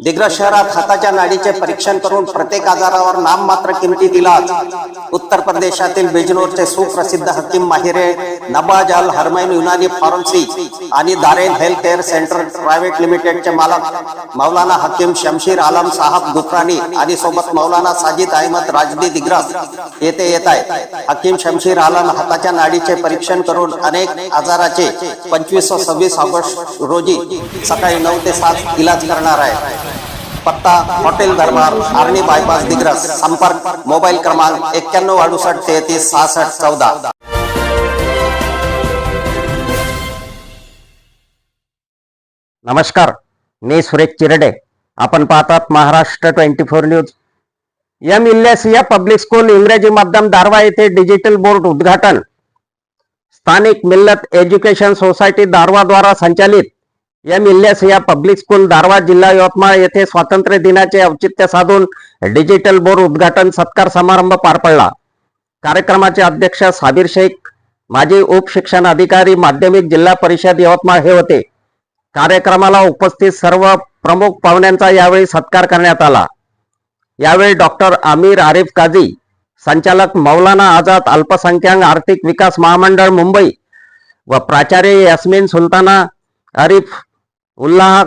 दिग्रज शहरात हाताच्या नाडीचे परीक्षण करून प्रत्येक आजारावर नाममात्र किमती दिला उत्तर प्रदेशातील बिजनोरचे सुप्रसिद्ध हकीम माहिरे नबाज अल हरमैन युनानी फार्मसी आणि Daren health care center private लिमिटेडचे मालक मौलाना हकीम शमशीर आलम साहब गुफरानी आणि सोबत मौलाना साजिद अहमद राजदी दिग्रज येथे येत आहे हकीम शमशीर आलम हाताच्या नाडीचे परीक्षण करून अनेक आजाराचे पंचवीस व सव्वीस ऑगस्ट रोजी सकाळी नऊ ते सात इलाज करणार आहे पत्ता हॉटेल दरबार आर्णी बायपास दिग्रस संपर्क मोबाईल क्रमांक एक्क्याण्णव अडुसष्ट तेहतीस सहासष्ट चौदा. नमस्कार मी सुरेश चिरडे. आपण पाहतात Maharashtra twenty four news. M Illyas या पब्लिक स्कूल इंग्रजी माध्यम दारवा येथे डिजिटल बोर्ड उद्घाटन. स्थानिक मिल्लत एज्युकेशन सोसायटी दारवा द्वारा संचालित एम इल्यास या पब्लिक स्कूल दारवा जिल्हा यवतमाळ येथे स्वातंत्र्य दिनाचे औचित्य साधून डिजिटल बोर्ड उद्घाटन सत्कार समारंभ पार पडला. कार्यक्रमाचे अध्यक्ष साबीर शेख माजी उपशिक्षण अधिकारी माध्यमिक जिल्हा परिषद यवतमाळ हे होते. कार्यक्रमाला उपस्थित सर्व प्रमुख पाहुण्यांचा यावेळी सत्कार करण्यात आला. यावेळी डॉक्टर आमिर आरिफ काझी संचालक मौलाना आझाद अल्पसंख्याक आर्थिक विकास महामंडळ मुंबई व प्राचार्य यास्मिन सुलताना आरिफ उल्हा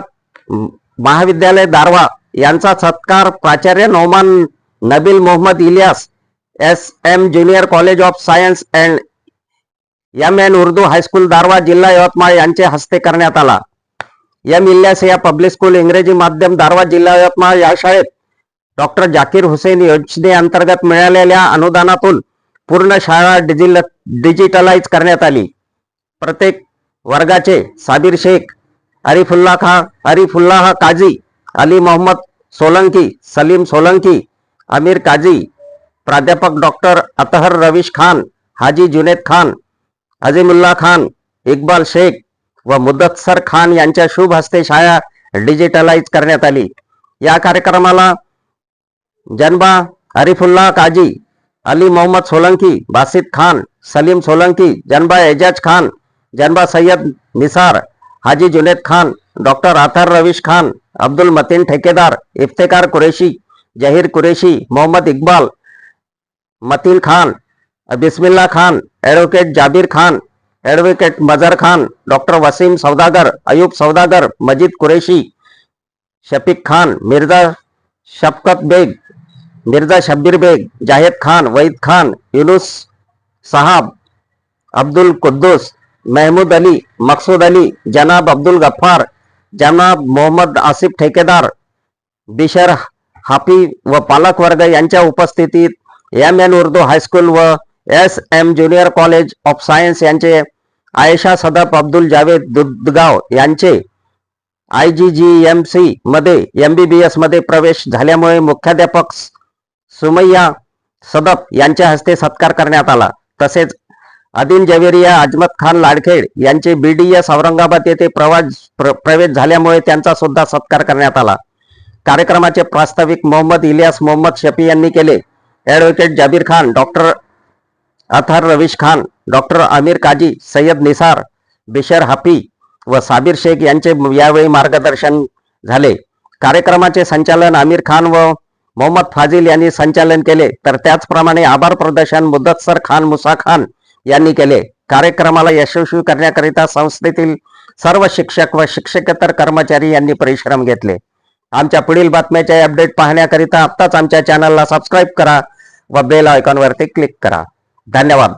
महाविद्यालय दारवा यांचा सत्कार प्राचार्य Noman Nabil Mohammed Ilyas S M junior college of science and M N Urdu high school Darwa जिल्हा यवतमाळ यांचे हस्ते करण्यात आला. एम इल्यास या पब्लिक स्कूल इंग्रजी माध्यम दारवा जिल्हा यवतमाळ या शाळेत डॉक्टर जाकीर हुसेन योजनेअंतर्गत मिळालेल्या अनुदानातून पूर्ण शाळा डिजिल डिजिटलाइज करण्यात आली. प्रत्येक वर्गाचे साबीर शेख अरिफुल्ला खा अरिफुल्लाह काझी अली मोहम्मद सोलंकी सलीम सोलंकी अमीर काझी प्राध्यापक डॉक्टर अतहर रवीश खान हाजी जुनेद खान अजीमुल्ला खान इक्बाल शेख व मुदत्सर खान यांच्या शुभ हस्ते शाळा डिजिटलाइज करण्यात आली. या कार्यक्रमाला जनबा अरिफुल्ला काजी अली मोहम्मद सोलंकी बासित खान सलीम सोलंकी जनबा एजाज खान जनबा सय्यद निसार हाजी जुनेद खान, डॉक्टर अथर रवीश खान, अब्दुल मतीन ठेकेदार, Iftekar Qureshi, Zaheer Qureshi, Mohammed Iqbal, Matin Khan Bismilla Khan, advocate Jabir Khan advocate Mazhar Khan, doctor Waseem Saudagar, Ayub Saudagar, Majeed Qureshi, Shafiq Khan, Mirza Shafqat Baig, Mirza Shabbir Baig, Zahid Khan, Waheed Khan, Yunus Sahab, Abdul Quddus Mehmood Ali Maqsood Ali जनाब अब्दुल गफ्फार जनाब मोहम्मद आसिफ ठेकेदार बिशर हाफी व पालक वर्ग यांच्या उपस्थितीत M N Urdu high school व S M junior college of science यांचे आयशा सदफ अब्दुल जावेद दुधगाव यांचे I G G M C मध्ये एम बी बी एसमध्ये प्रवेश झाल्यामुळे मुख्याध्यापक सुमय्या सदफ यांच्या हस्ते सत्कार करण्यात आला. तसेच आदिल जवेरिया अजमत खान लाडखेड यांचे बीडीएस औरंगाबाद येथे प्रवास प्र- प्रवेश झाल्यामुळे त्यांचा सुद्धा सत्कार करण्यात आला. कार्यक्रमाचे प्रास्ताविक मोहम्मद इलियास मोहम्मद शफी यांनी केले. Advocate Jabir Khan doctor Athar Ravish Khan doctor Aamir Qazi Sayyed Nisar Bishar Hafi व साबीर शेख यांचे यावेळी मार्गदर्शन झाले. कार्यक्रमाचे संचालन आमिर खान व मोहम्मद फाजिल यांनी संचालन केले. तर त्याचप्रमाणे आभार प्रदर्शन मुदत्सर खान मुसा खान यांनी केले. कार्यक्रमाला यशस्वी करण्याकरिता संस्थेतील सर्व शिक्षक व शिक्षकेतर कर्मचारी यांनी परिश्रम घेतले. आमच्या पुढील बातम्याचे अपडेट पाहण्याकरिता आत्ताच आमच्या चॅनलला सबस्क्राईब करा व बेल आयकॉनवरती क्लिक करा. धन्यवाद.